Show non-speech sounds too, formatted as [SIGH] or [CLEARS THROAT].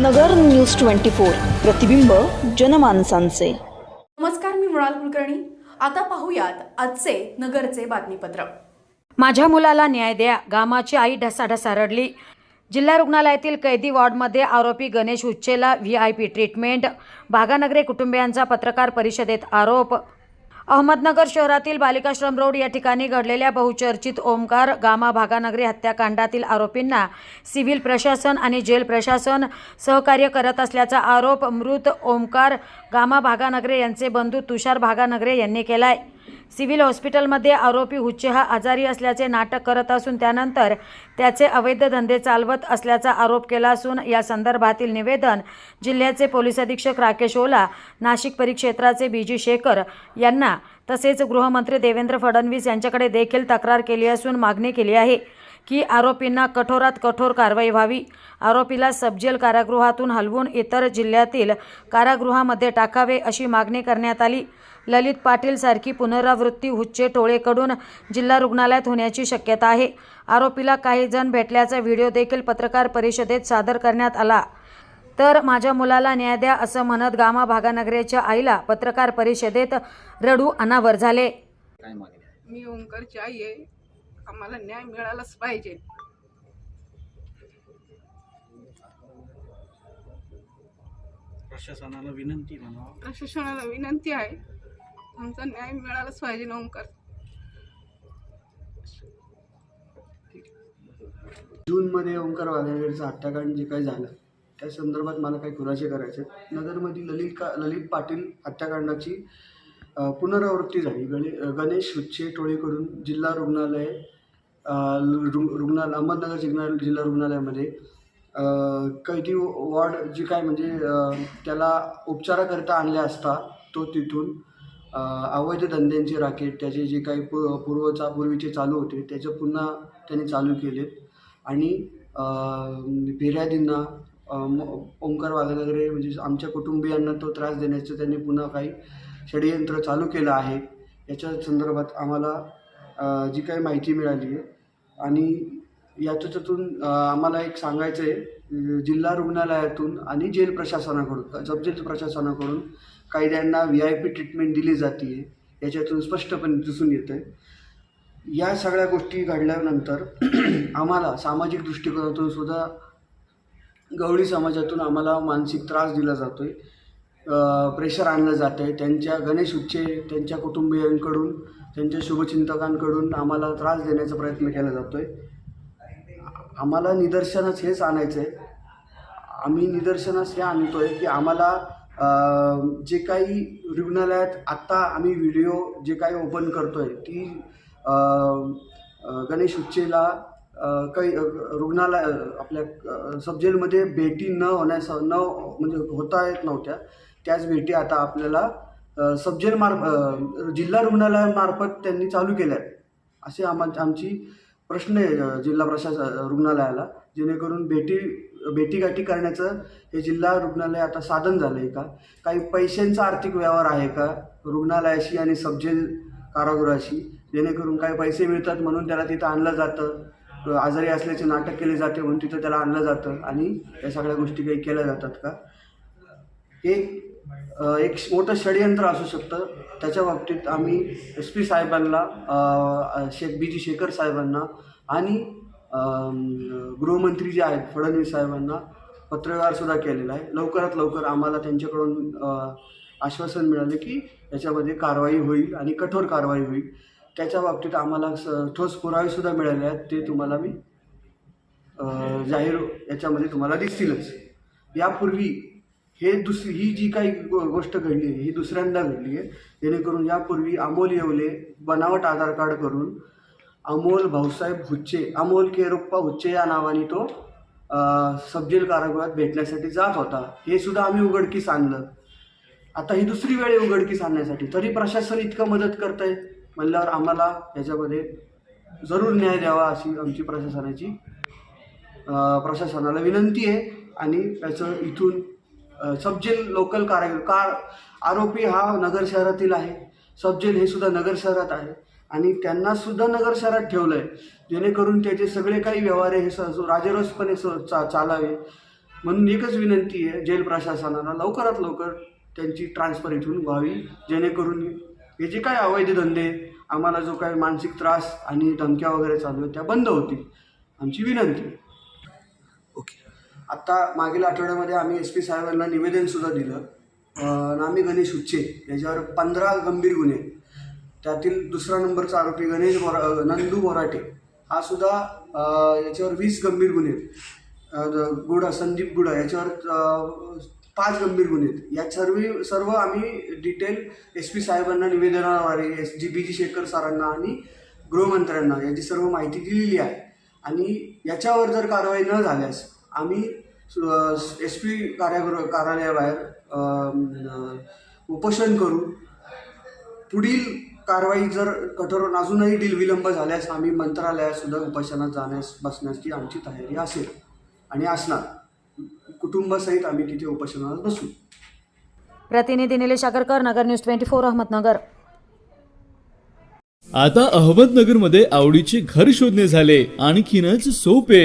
नगर news twenty four. प्रतिबिंब जनमानसांचे. नमस्कार मी मृणाल कुलकर्णी. आता पाहूयात आजचे नगरचे बातमीपत्र. माझ्या मुलाला न्याय द्या. गामाची आई ढसाढसा रडली. जिल्हा रुग्णालयातील कैदी वॉर्डमध्ये आरोपी Ganesh Uchchela V I P treatment. Bhaganagare कुटुंबियांचा पत्रकार परिषदेत आरोप. अहमदनगर शहरातील बालिकाश्रम रोड या ठिकाणी घडलेल्या बहुचर्चित ओमकार गामा भागानगरी हत्याकांडातील आरोपींना सिव्हिल प्रशासन आणि जेल प्रशासन सहकार्य करत असल्याचा आरोप मृत ओमकार गामा भागानगरे यांचे बंधू तुषार भागानगरे यांनी केलाय. सिव्हिल हॉस्पिटलमध्ये आरोपी हुच्चे हा आजारी असल्याचे नाटक करत असून त्यानंतर त्याचे अवैध धंदे चालवत असल्याचा आरोप केला असून या संदर्भातील निवेदन जिल्ह्याचे पोलीस अधीक्षक राकेश ओला नाशिक परिक्षेत्राचे बी जी शेखर यांना तसेच गृहमंत्री देवेंद्र फडणवीस यांच्याकडे देखील तक्रार केली असून मागणी केली आहे. की आरोपींना कठोरात कठोर कारवाई व्हावी. आरोपीला सबजेल कारागृहातून हलवून इतर जिल्ह्यातील कारागृहामध्ये टाकावे अशी मागणी करण्यात आली. ललित पाटील सारखी पुनरावृत्ती हुच्चे टोळेकडून जिल्हा रुग्णालयात होण्याची शक्यता आहे. आरोपीला काही जण भेटल्याचा व्हिडिओ देखील पत्रकार परिषदेत सादर करण्यात आला. तर माझ्या मुलाला न्याय द्या असं म्हणत गामा भागानगरेच्या आईला पत्रकार परिषदेत रडू अनावर झाले? मी ओंकारची आई आहे. आम्हाला न्याय मिळालाच पाहिजे. प्रशासनाला विनंती प्रशासनाला विनंती आहे. आमचा न्याय मिळालाच पाहिजे ओंकार. जूनमध्ये ओंकार वाघेकरचं हत्याकांड जे काही झालं त्या संदर्भात मला काही खुलासे करायचे आहेत. नगरमधील ललित का ललित पाटील हत्याकांडाची पुनरावृत्ती झाली. गणे गणेश हुच्चे टोळीकडून जिल्हा रुग्णालय अ, रु रुग्णालय अहमदनगर जिल्हा जिल्हा रुग्णालयामध्ये कैदी वॉर्ड जी काय म्हणजे त्याला उपचाराकरिता आणले असता तो तिथून अवैध धंद्यांचे राकेट त्याचे जे काही पू पूर्वचा पूर्वीचे चालू होते त्याचे पुन्हा त्यांनी चालू केले आणि फिर्यादींना म- ओंकार वाघनगरे म्हणजे आमच्या कुटुंबियांना तो त्रास देण्याचं त्यांनी पुन्हा काही षडयंत्र चालू केलं आहे. याच्या संदर्भात आम्हाला जी काही माहिती मिळाली आहे आणि याच्यातून आम्हाला एक सांगायचं आहे जिल्हा रुग्णालयातून आणि जेल प्रशासनाकडून जबजेल प्रशासनाकडून कायद्यांना व्ही आय पी ट्रीटमेंट दिली जाते याच्यातून स्पष्टपणे दिसून येतं आहे या सगळ्या गोष्टी घडल्यानंतर [CLEARS THROAT] आम्हाला सामाजिक दृष्टिकोनातून सुद्धा गवळी समाजातून आम्हाला मानसिक त्रास दिला जातो आहे प्रेशर आणलं जातं आहे त्यांच्या गणेश उच्चे त्यांच्या कुटुंबियांकडून त्यांच्या शुभचिंतकांकडून आम्हाला त्रास देण्याचा प्रयत्न केला जातो आहे आम्हाला निदर्शनास हेच आणायचं आहे आम्ही निदर्शनास हे आणतो आहे की आम्हाला जे काही रुग्णालयात आत्ता आम्ही व्हिडिओ जे काही ओपन करतो आहे ती गणेश उच्चेला काही रुग्णालय आपल्या सबजेलमध्ये भेटी न होण्यास न म्हणजे होता येत नव्हत्या. त्याच भेटी आता आपल्याला अ, सबजेल मार्फ जिल्हा रुग्णालयामार्फत त्यांनी चालू केल्या आहेत. असे आमा आमची प्रश्न आहे जिल्हा प्रशासन रुग्णालयाला जेणेकरून भेटी भेटीगाठी करण्याचं हे जिल्हा रुग्णालय आता साधन झालं आहे का? काही पैशांचा आर्थिक व्यवहार आहे का? रुग्णालयाशी आणि सबजेल कारागृहाशी जेणेकरून काही पैसे मिळतात म्हणून त्याला तिथं आणलं जातं. आजारी असल्याचे नाटक केले जाते म्हणून तिथं त्याला आणलं जातं. आणि या सगळ्या गोष्टी काही केल्या जातात का? हे एक मोठं षडयंत्र असू शकतं. त्याच्या बाबतीत आम्ही एस पी साहेबांना शेख बी जी शेखर साहेबांना आणि गृहमंत्री जे आहेत फडणवीस साहेबांना पत्रव्यवहारसुद्धा केलेला आहे. लवकरात लवकर आम्हाला त्यांच्याकडून आश्वासन मिळाले की याच्यामध्ये कारवाई होईल आणि कठोर कारवाई होईल. त्याच्या बाबतीत आम्हाला स ठोस पुरावेसुद्धा मिळाले आहेत. ते तुम्हाला मी जाहीर याच्यामध्ये तुम्हाला दिसतीलच. यापूर्वी हे दुसरी ही जी काही गो- गोष्ट घडली आहे ही दुसऱ्यांदा घडली आहे जेणेकरून यापूर्वी अमोल येवले बनावट आधार कार्ड करून अमोल भाऊसाहेब हुच्चे अमोल केरोप्पा हुच्चे या नावाने तो अ, सबजेल कारागृहात भेटण्यासाठी जात होता. हे सुद्धा आम्ही उघडकीस आणलं. आता ही दुसरी वेळ उघडकीस आणण्यासाठी. तरी प्रशासन इतकं मदत करत आहे म्हणल्यावर आम्हाला याच्यामध्ये जरूर न्याय द्यावा अशी आमची प्रशासनाची प्रशासनाला विनंती आहे. आणि त्याचं इथून अ, सबजेल लोकल कारागीर कार आरोपी हा नगर शहरातील आहे. सबजेल हे सुद्धा नगर शहरात आहे. आणि त्यांना सुद्धा नगर शहरात ठेवलं आहे जेणेकरून त्याचे सगळे काही व्यवहार आहे हे स राजरोसपणे स चा चालावे. म्हणून एकच विनंती आहे जेल प्रशासनाला लवकरात लवकर त्यांची ट्रान्सफर इथून व्हावी. जेणेकरून हे जे काय अवैध धंदे आम्हाला जो काय मानसिक त्रास आणि धमक्या वगैरे चालू आहेत त्या बंद होतील. आमची विनंती आहे. आत्ता मागील आठवड्यामध्ये आम्ही एस पी साहेबांना निवेदनसुद्धा दिलं. नामी गणेश उच्चे याच्यावर पंधरा गंभीर गुन्हे. त्यातील दुसरा नंबरचा आरोपी गणेश बोरा नंदू बोराटे हा सुद्धा याच्यावर वीस गंभीर गुन्हे आहेत. गुडा संदीप गुडा याच्यावर पाच गंभीर गुन्हे आहेत. या सर्व सर्व आम्ही डिटेल एस पी साहेबांना निवेदनाद्वारे एस जी बी जी शेखर सरांना आणि गृहमंत्र्यांना याची सर्व माहिती दिलेली आहे. आणि याच्यावर जर कारवाई न झाल्यास आम्ही एस पी कार्यागृह कार्यालयाबाहेर उपोषण करू. पुढील कारवाई जर कठोर अजूनही दिल विलंब झाल्यास आम्ही मंत्रालयात सुद्धा उपोषणात जाण्यास बसण्याची आमची तयारी असेल. आणि असणार. कुटुंबासहित आम्ही तिथे उपोषणात बसू. प्रतिनिधी Nilesh Agarkar Nagar news twenty four Ahmednagar. आता अहमदनगरमध्ये आवडीचे घर शोधणे झाले. आणखीनच सोपे.